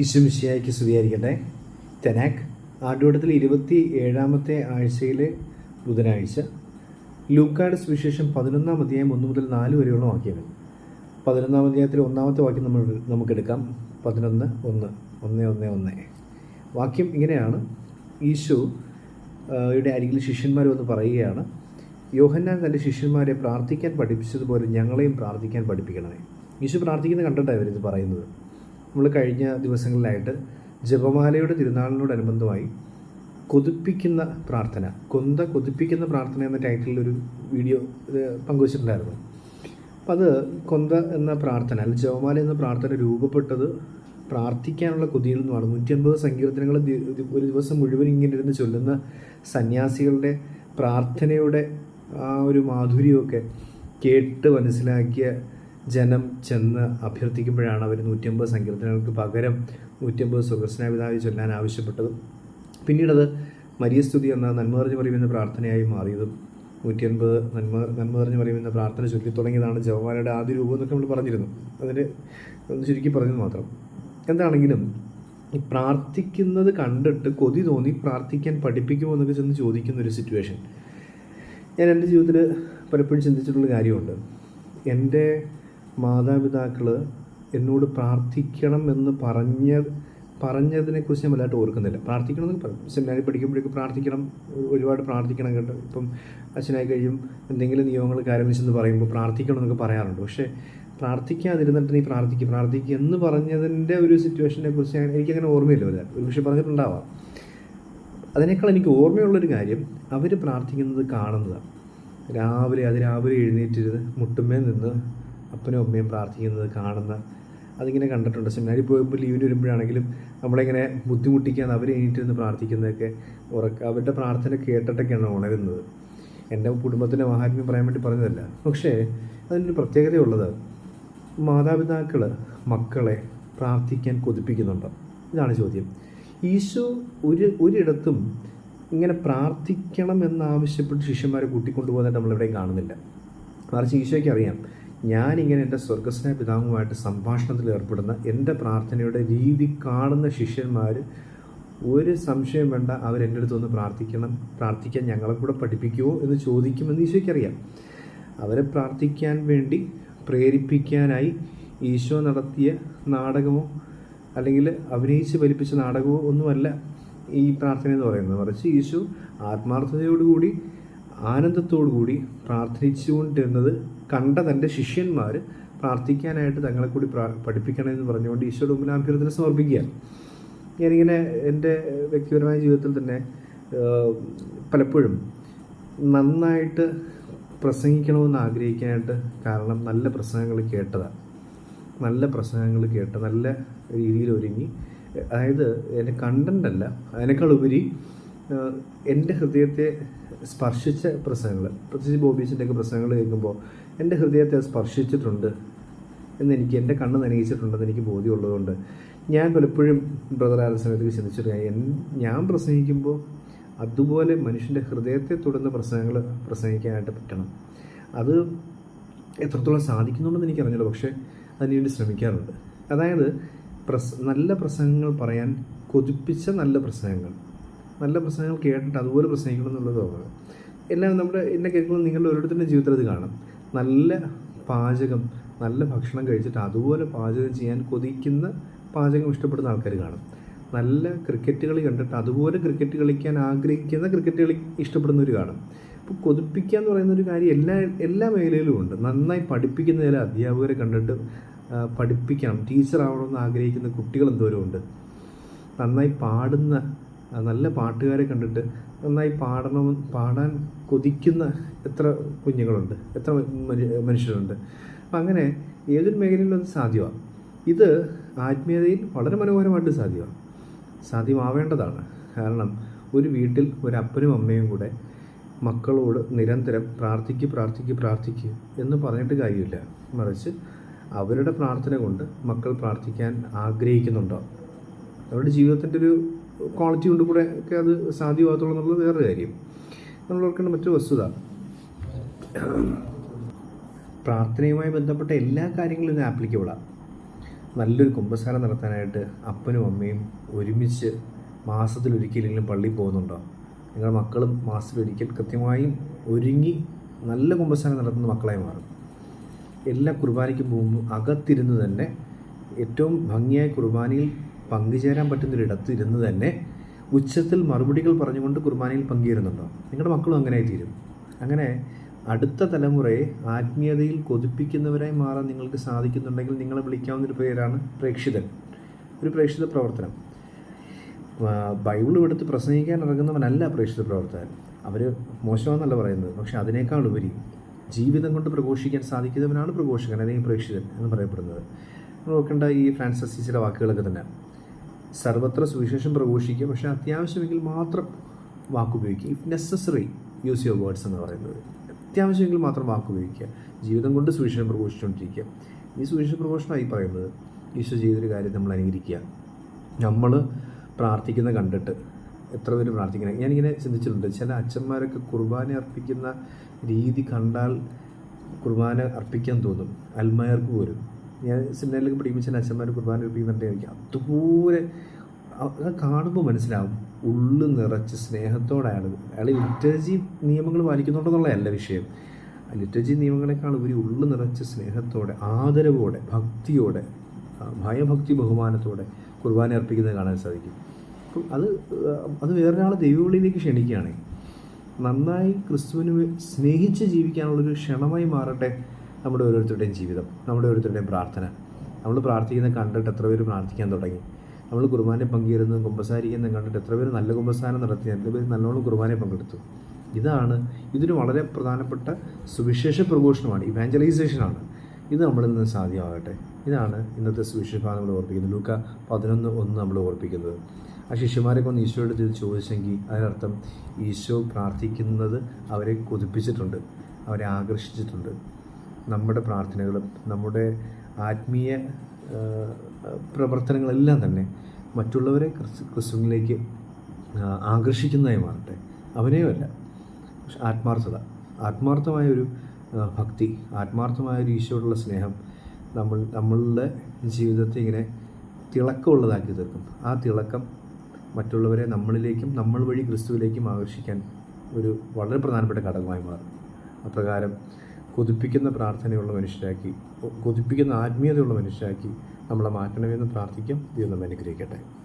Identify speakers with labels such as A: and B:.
A: ഈശ്വമിശിയായിക്ക് സ്തുതിയായിരിക്കട്ടെ. തെനാക്ക് ആണ്ടുവട്ടത്തിൽ ഇരുപത്തി ഏഴാമത്തെ ആഴ്ചയിലെ ബുധനാഴ്ച ലൂക്കാഡ് സുവിശേഷം പതിനൊന്നാം അധ്യായം ഒന്ന് മുതൽ നാല് വരെയുള്ള വാക്യങ്ങൾ. പതിനൊന്നാം അധ്യായത്തിലെ ഒന്നാമത്തെ വാക്യം നമ്മൾ നമുക്കെടുക്കാം. പതിനൊന്ന് ഒന്ന് ഒന്ന് ഒന്ന് ഒന്ന്. വാക്യം ഇങ്ങനെയാണ്. ഈശോ യുടെ അരികിൽ ശിഷ്യന്മാർ വന്ന് പറയുകയാണ് യോഹന്നാൻ തന്റെ ശിഷ്യന്മാരെ പ്രാർത്ഥിക്കാൻ പഠിപ്പിച്ചതുപോലെ ഞങ്ങളെയും പ്രാർത്ഥിക്കാൻ പഠിപ്പിക്കണമേ. ഈശോ പ്രാർത്ഥിക്കുന്നത് കണ്ടിട്ടാണ് ഇവരിത് പറയുന്നത്. നമ്മൾ കഴിഞ്ഞ ദിവസങ്ങളിലായിട്ട് ജപമാലയുടെ തിരുനാളിനോടനുബന്ധമായി കൊതിപ്പിക്കുന്ന പ്രാർത്ഥന കൊന്ത കൊതിപ്പിക്കുന്ന പ്രാർത്ഥന എന്ന ടൈറ്റിലിൽ ഒരു വീഡിയോ പങ്കുവച്ചിട്ടുണ്ടായിരുന്നു. അപ്പം അത് കൊന്ത എന്ന പ്രാർത്ഥന അല്ലെങ്കിൽ ജപമാല എന്ന പ്രാർത്ഥന രൂപപ്പെട്ടത് പ്രാർത്ഥിക്കാനുള്ള കൊതിയിൽ നിന്നുമാണ്. നൂറ്റി അൻപത് സങ്കീർത്തനങ്ങൾ ഒരു ദിവസം മുഴുവൻ ഇങ്ങനെ ഇരുന്ന് ചൊല്ലുന്ന സന്യാസികളുടെ പ്രാർത്ഥനയുടെ ആ ഒരു മാധുര്യമൊക്കെ കേട്ട് മനസ്സിലാക്കിയ ജനം ചെന്ന് അഭ്യർത്ഥിക്കുമ്പോഴാണ് അവർ നൂറ്റമ്പത് സങ്കീർത്തനങ്ങൾക്ക് പകരം നൂറ്റമ്പത് സുഖസ്നാപിതാവി ചൊല്ലാൻ ആവശ്യപ്പെട്ടത്. പിന്നീടത് മരിയസ്തുതി എന്ന നന്മ നിറഞ്ഞു പറയുമെന്ന പ്രാർത്ഥനയായി മാറിയതും. നൂറ്റിയൻപത് നന്മ നന്മ നിറഞ്ഞു പറയുമെന്ന പ്രാർത്ഥന ചൊല്ലി തുടങ്ങിയതാണ് ജവമാലയുടെ ആദ്യ രൂപം എന്നൊക്കെ നമ്മൾ പറഞ്ഞിരുന്നു. അതിന് ഒന്ന് ചുരുക്കി പറഞ്ഞത് മാത്രം. എന്താണെങ്കിലും ഈ പ്രാർത്ഥിക്കുന്നത് കണ്ടിട്ട് കൊതി തോന്നി പ്രാർത്ഥിക്കാൻ പഠിപ്പിക്കുമോ എന്നൊക്കെ ചെന്ന് ചോദിക്കുന്ന ഒരു സിറ്റുവേഷൻ ഞാൻ എന്റെ ജീവിതത്തിൽ പലപ്പോഴും ചിന്തിച്ചിട്ടുള്ള കാര്യമുണ്ട്. എന്റെ മാതാപിതാക്കൾ എന്നോട് പ്രാർത്ഥിക്കണം എന്ന് പറഞ്ഞ പറഞ്ഞതിനെക്കുറിച്ച് ഞാൻ വലുതായിട്ട് ഓർക്കുന്നില്ല. പ്രാർത്ഥിക്കണം എന്ന് പറഞ്ഞു സെമിനാരി പഠിക്കുമ്പോഴേക്കും പ്രാർത്ഥിക്കണം ഒരുപാട് പ്രാർത്ഥിക്കണം കേട്ടോ. ഇപ്പം അച്ഛനായി കഴിയും എന്തെങ്കിലും നിയമങ്ങൾ കാര്യങ്ങൾ ചെന്ന് പറയുമ്പോൾ പ്രാർത്ഥിക്കണം എന്നൊക്കെ പറയാറുണ്ട്. പക്ഷേ പ്രാർത്ഥിക്കാതിരുന്നിട്ട് നീ പ്രാർത്ഥിക്കും പ്രാർത്ഥിക്കുക എന്ന് പറഞ്ഞതിന്റെ ഒരു സിറ്റുവേഷനെ കുറിച്ച് എനിക്കങ്ങനെ ഓർമ്മയില്ല വലുതായിട്ട്. ഒരു പക്ഷേ പറഞ്ഞിട്ടുണ്ടാവാം. അതിനേക്കാൾ എനിക്ക് ഓർമ്മയുള്ളൊരു കാര്യം അവർ പ്രാർത്ഥിക്കുന്നത് കാണുന്നതാണ്. രാവിലെ അതിരാവിലെ എഴുന്നേറ്റിരുന്ന് മുട്ടുമേ നിന്ന് അപ്പനും അമ്മയും പ്രാർത്ഥിക്കുന്നത് കാണുന്ന അതിങ്ങനെ കണ്ടിട്ടുണ്ട്. സെമിനാരിൽ പോയപ്പോൾ ലീവിന് വരുമ്പോഴാണെങ്കിലും നമ്മളിങ്ങനെ ബുദ്ധിമുട്ടിക്കാൻ അവർ എണീറ്റിരുന്ന് പ്രാർത്ഥിക്കുന്നതൊക്കെ ഉറക്ക അവരുടെ പ്രാർത്ഥന കേട്ടിട്ടൊക്കെയാണ് ഉണരുന്നത്. എന്റെ കുടുംബത്തിന്റെ മഹാത്മ്യം പറയാൻ വേണ്ടി പറഞ്ഞതല്ല. പക്ഷേ അതിനൊരു പ്രത്യേകതയുള്ളത് മാതാപിതാക്കൾ മക്കളെ പ്രാർത്ഥിക്കാൻ കൊതിപ്പിക്കുന്നുണ്ട്? ഇതാണ് ചോദ്യം. ഈശോ ഒരു ഒരിടത്തും ഇങ്ങനെ പ്രാർത്ഥിക്കണം എന്നാവശ്യപ്പെട്ട് ശിഷ്യന്മാരെ കൂട്ടിക്കൊണ്ടുപോകുന്നതായിട്ട് നമ്മളിവിടെയും കാണുന്നില്ല. മറിച്ച് ഈശോയ്ക്ക് അറിയാം. ഞാനിങ്ങനെ എന്റെ സ്വർഗസ്നേഹ പിതാവുമായിട്ട് സംഭാഷണത്തിൽ ഏർപ്പെടുന്ന എന്റെ പ്രാർത്ഥനയുടെ രീതി കാണുന്ന ശിഷ്യന്മാർ ഒരു സംശയം വേണ്ട അവരെന്റെ അടുത്ത് ഒന്ന് പ്രാർത്ഥിക്കണം പ്രാർത്ഥിക്കാൻ ഞങ്ങളെ കൂടെ പഠിപ്പിക്കുമോ എന്ന് ചോദിക്കുമെന്ന് ഈശോയ്ക്കറിയാം. അവരെ പ്രാർത്ഥിക്കാൻ വേണ്ടി പ്രേരിപ്പിക്കാനായി ഈശോ നടത്തിയ നാടകമോ അല്ലെങ്കിൽ അഭിനയിച്ച് ഫലിപ്പിച്ച നാടകമോ ഒന്നുമല്ല ഈ പ്രാർത്ഥന എന്ന് പറയുന്നത്. മറിച്ച് ഈശോ ആത്മാർത്ഥതയോടുകൂടി ആനന്ദത്തോടുകൂടി പ്രാർത്ഥിച്ചുകൊണ്ടിരുന്നത് കണ്ട തന്റെ ശിഷ്യന്മാർ പ്രാർത്ഥിക്കാനായിട്ട് തങ്ങളെ കൂടി പഠിപ്പിക്കണമെന്ന് പറഞ്ഞുകൊണ്ട് ഈശോയുടെ മുമ്പിൽ അഭ്യർത്ഥന സമർപ്പിക്കുകയാണ് ഞാനിങ്ങനെ എന്റെ വ്യക്തിപരമായ ജീവിതത്തിൽ തന്നെ പലപ്പോഴും നന്നായിട്ട് പ്രസംഗിക്കണമെന്ന് ആഗ്രഹിക്കാനായിട്ട് കാരണം നല്ല പ്രസംഗങ്ങൾ കേട്ടതാണ്. നല്ല പ്രസംഗങ്ങൾ കേട്ട് നല്ല രീതിയിൽ ഒരുങ്ങി. അതായത് എന്റെ കണ്ടന്റ് അല്ല അതിനേക്കാൾ ഉപരി എന്റെ ഹൃദയത്തെ സ്പർശിച്ച പ്രസംഗങ്ങൾ പ്രത്യേകിച്ച് ബോബീസിന്റെയൊക്കെ പ്രസംഗങ്ങൾ കേൾക്കുമ്പോൾ എന്റെ ഹൃദയത്തെ സ്പർശിച്ചിട്ടുണ്ട് എന്നെനിക്ക് എന്റെ കണ്ണ് നനയിച്ചിട്ടുണ്ടെന്ന് എനിക്ക് ബോധ്യമുള്ളതുകൊണ്ട് ഞാൻ പലപ്പോഴും ബ്രദർ ആയ സമയത്തേക്ക് ചിന്തിച്ചിട്ട് എൻ- ഞാൻ പ്രസംഗിക്കുമ്പോൾ അതുപോലെ മനുഷ്യന്റെ ഹൃദയത്തെ തുടർന്ന് പ്രസംഗങ്ങൾ പ്രസംഗിക്കാനായിട്ട് പറ്റണം. അത് എത്രത്തോളം സാധിക്കുന്നുണ്ടെന്ന് എനിക്ക് അറിഞ്ഞില്ല പക്ഷേ അതിനുവേണ്ടി ശ്രമിക്കാറുണ്ട്. അതായത് പ്രസ നല്ല പ്രസംഗങ്ങൾ പറയാൻ കൊതിപ്പിച്ച നല്ല പ്രസംഗങ്ങൾ. നല്ല പ്രസംഗങ്ങൾ കേട്ടിട്ട് അതുപോലെ പ്രസംഗിക്കണം എന്നുള്ളത് തോന്നുന്നത് എല്ലാം നമ്മുടെ എന്നെ കേൾക്കുമ്പോൾ നിങ്ങളുടെ ഓരോരുത്തരുടെ ജീവിതത്തിൽ അത് കാണും. നല്ല പാചകം നല്ല ഭക്ഷണം കഴിച്ചിട്ട് അതുപോലെ പാചകം ചെയ്യാൻ കൊതിക്കുന്ന പാചകം ഇഷ്ടപ്പെടുന്ന ആൾക്കാർ കാണും. നല്ല ക്രിക്കറ്റ് കളി കണ്ടിട്ട് അതുപോലെ ക്രിക്കറ്റ് കളിക്കാൻ ആഗ്രഹിക്കുന്ന ക്രിക്കറ്റ് കളി ഇഷ്ടപ്പെടുന്നവർ കാണും. അപ്പോൾ കൊതിപ്പിക്കുക എന്ന് പറയുന്ന ഒരു കാര്യം എല്ലാ എല്ലാ മേഖലയിലും ഉണ്ട്. നന്നായി പഠിപ്പിക്കുന്ന ചില അധ്യാപകരെ കണ്ടിട്ട് പഠിപ്പിക്കണം ടീച്ചറാവണമെന്ന് ആഗ്രഹിക്കുന്ന കുട്ടികൾ എന്തോരം ഉണ്ട്. നന്നായി പാടുന്ന നല്ല പാട്ടുകാരെ കണ്ടിട്ട് നന്നായി പാടണം പാടാൻ കൊതിക്കുന്ന എത്ര കുഞ്ഞുങ്ങളുണ്ട് എത്ര മനുഷ്യരുണ്ട്. അപ്പം അങ്ങനെ ഏതൊരു മേഖലയിലും അത് സാധ്യമാണ് ഇത് ആത്മീയതയിൽ വളരെ മനോഹരമായിട്ട് സാധ്യമാണ് സാധ്യമാവേണ്ടതാണ്. കാരണം ഒരു വീട്ടിൽ ഒരു അപ്പനും അമ്മയും കൂടെ മക്കളോട് നിരന്തരം പ്രാർത്ഥിക്ക് പ്രാർത്ഥിക്ക് പ്രാർത്ഥിക്ക് എന്ന് പറഞ്ഞിട്ട് കാര്യമില്ല. മറിച്ച് അവരുടെ പ്രാർത്ഥന കൊണ്ട് മക്കൾ പ്രാർത്ഥിക്കാൻ ആഗ്രഹിക്കുന്നുണ്ടോ? അവരുടെ ജീവിതത്തിന്റെ ഒരു ക്വാളിറ്റി കൊണ്ട് കൂടെ ഒക്കെ അത് സാധ്യമാകത്തുള്ളൂ എന്നുള്ളത് വേറൊരു കാര്യം. നമ്മൾ ഓർക്കേണ്ട മറ്റൊരു വസ്തുത. പ്രാർത്ഥനയുമായി ബന്ധപ്പെട്ട എല്ലാ കാര്യങ്ങളും ഇത് ആപ്ലിക്കബിളാണ് നല്ലൊരു കുമ്പസാരം നടത്താനായിട്ട് അപ്പനും അമ്മയും ഒരുമിച്ച് മാസത്തിലൊരിക്കലെങ്കിലും പള്ളിയിൽ പോകുന്നുണ്ടോ? നിങ്ങളുടെ മക്കളും മാസത്തിലൊരിക്കൽ കൃത്യമായും ഒരുങ്ങി നല്ല കുമ്പസാരം നടത്തുന്ന മക്കളായി മാറും. എല്ലാ കുർബാനയ്ക്കും പോകുമ്പോൾ അകത്തിരുന്ന് തന്നെ ഏറ്റവും ഭംഗിയായ കുർബാനയിൽ പങ്കുചേരാൻ പറ്റുന്നൊരിടത്ത് ഇരുന്ന് തന്നെ ഉച്ചത്തിൽ മറുപടികൾ പറഞ്ഞുകൊണ്ട് കുർബാനയിൽ പങ്കുചേരുന്നുണ്ടോ? നിങ്ങളുടെ മക്കളും അങ്ങനെ തീരും അങ്ങനെ അടുത്ത തലമുറയെ ആത്മീയതയിൽ കൊതിപ്പിക്കുന്നവരായി മാറാൻ നിങ്ങൾക്ക് സാധിക്കുന്നുണ്ടെങ്കിൽ നിങ്ങളെ വിളിക്കാവുന്നൊരു പേരാണ് പ്രേക്ഷിതൻ. ഒരു പ്രേക്ഷിത പ്രവർത്തനം. ബൈബിൾ എടുത്ത് പ്രസംഗിക്കാൻ ഇറങ്ങുന്നവനല്ല പ്രേക്ഷിത പ്രവർത്തകൻ. അവർ മോശമെന്നല്ല പറയുന്നത്. പക്ഷെ അതിനേക്കാൾ ഉപരി ജീവിതം കൊണ്ട് പ്രഘോഷിക്കാൻ സാധിക്കുന്നവനാണ് പ്രഘോഷകൻ അല്ലെങ്കിൽ പ്രേക്ഷിതൻ എന്ന് പറയപ്പെടുന്നത്. നോക്കേണ്ട ഈ ഫ്രാൻസിസിയുടെ വാക്കുകളൊക്കെ തന്നെ. സർവത്ര സുവിശേഷം പ്രഘോഷിക്കുക പക്ഷേ അത്യാവശ്യമെങ്കിൽ മാത്രം വാക്കുപയോഗിക്കുക. If necessary use your words എന്ന് പറയുന്നത്. അത്യാവശ്യമെങ്കിൽ മാത്രം വാക്കുപയോഗിക്കുക. ജീവിതം കൊണ്ട് സുവിശേഷം പ്രഘോഷിച്ചുകൊണ്ടിരിക്കുക. ഈ സുവിശേഷ പ്രഘോഷണമായി പറയുന്നത് ഈശോ ചെയ്തൊരു കാര്യം നമ്മൾ അനുകരിക്കുക. നമ്മൾ പ്രാർത്ഥിക്കുന്ന കണ്ടിട്ട് എത്ര പേര് പ്രാർത്ഥിക്കണം? ഞാനിങ്ങനെ ചിന്തിച്ചിട്ടുണ്ട്. ചില അച്ഛന്മാരൊക്കെ കുർബാന അർപ്പിക്കുന്ന രീതി കണ്ടാൽ കുർബാന അർപ്പിക്കാൻ തോന്നും. അൽമയർക്ക് പോലും. ഞാൻ സിനിമയിലൊക്കെ പഠിപ്പിച്ച അച്ഛന്മാർ കുർബാന അർപ്പിക്കുന്നുണ്ട് എനിക്ക് അതുപോലെ അത് കാണുമ്പോൾ മനസ്സിലാവും. ഉള്ളു നിറച്ച് സ്നേഹത്തോടെ അയാൾ ലിറ്റർജി നിയമങ്ങൾ പാലിക്കുന്നുണ്ടെന്നുള്ളതല്ല വിഷയം. ലിറ്റർജി നിയമങ്ങളെക്കാൾ ഉപരി ഉള്ളു നിറച്ച് സ്നേഹത്തോടെ ആദരവോടെ ഭക്തിയോടെ ഭയഭക്തി ബഹുമാനത്തോടെ കുർബാന അർപ്പിക്കുന്നത് കാണാൻ സാധിക്കും. അപ്പം അത് അത് വേറൊരാൾ ദൈവവിളിയിലേക്ക് ക്ഷണിക്കുകയാണ് നന്നായി ക്രിസ്തുവിന് സ്നേഹിച്ച് ജീവിക്കാനുള്ളൊരു ക്ഷണമായി മാറട്ടെ നമ്മുടെ ഓരോരുത്തരുടെയും ജീവിതം നമ്മുടെ ഓരോരുത്തരുടെയും പ്രാർത്ഥന. നമ്മൾ പ്രാർത്ഥിക്കുന്ന കണ്ടിട്ട് എത്ര പേര് പ്രാർത്ഥിക്കാൻ തുടങ്ങി. നമ്മൾ കുർബാന പങ്കുചേരുന്നതും കുമ്പസാരിക്കുന്നതും കണ്ടിട്ട് എത്ര പേര് നല്ല കുമ്പസാരം നടത്തി എത്ര പേര് നല്ലോണം കുർബാന പങ്കെടുത്തു. ഇതാണ് ഇതൊരു വളരെ പ്രധാനപ്പെട്ട സുവിശേഷ പ്രഘോഷണമാണ് ഇവാഞ്ചലൈസേഷനാണ് ഇത് നമ്മളിൽ നിന്ന് സാധ്യമാകട്ടെ. ഇതാണ് ഇന്നത്തെ സുവിശേഷ ഭാഗം നമ്മൾ ഓർപ്പിക്കുന്നത്. ലൂക്ക പതിനൊന്ന് ഒന്ന് നമ്മൾ ഓർപ്പിക്കുന്നത്. ആ ശിഷ്യന്മാരൊക്കെ ഒന്ന് ഈശോയുടെ ഇത് ചോദിച്ചെങ്കിൽ അതിനർത്ഥം ഈശോ പ്രാർത്ഥിക്കുന്നത് അവരെ കൊതിപ്പിച്ചിട്ടുണ്ട് അവരെ ആകർഷിച്ചിട്ടുണ്ട്. നമ്മുടെ പ്രാർത്ഥനകളും നമ്മുടെ ആത്മീയ പ്രവർത്തനങ്ങളെല്ലാം തന്നെ മറ്റുള്ളവരെ ക്രിസ്തുവിലേക്ക് ആകർഷിക്കുന്നതായി മാറട്ടെ. അവനെയുമല്ല. പക്ഷെ ആത്മാർത്ഥത ആത്മാർത്ഥമായ ഒരു ഭക്തി ആത്മാർത്ഥമായ ഒരു ഈശോയോടുള്ള സ്നേഹം നമ്മൾ നമ്മളുടെ ജീവിതത്തെ ഇങ്ങനെ തിളക്കമുള്ളതാക്കി തീർക്കും. ആ തിളക്കം മറ്റുള്ളവരെ നമ്മളിലേക്കും നമ്മൾ വഴി ക്രിസ്തുവിലേക്കും ആകർഷിക്കാൻ ഒരു വളരെ പ്രധാനപ്പെട്ട ഘടകമായി മാറും. അപ്രകാരം കൊതിപ്പിക്കുന്ന പ്രാർത്ഥനയുള്ള മനുഷ്യരാക്കി കൊതിപ്പിക്കുന്ന ആത്മീയതയുള്ള മനുഷ്യരാക്കി നമ്മളെ മാറ്റണമെന്ന് പ്രാർത്ഥിക്കാം. ദൈവം അനുഗ്രഹിക്കട്ടെ.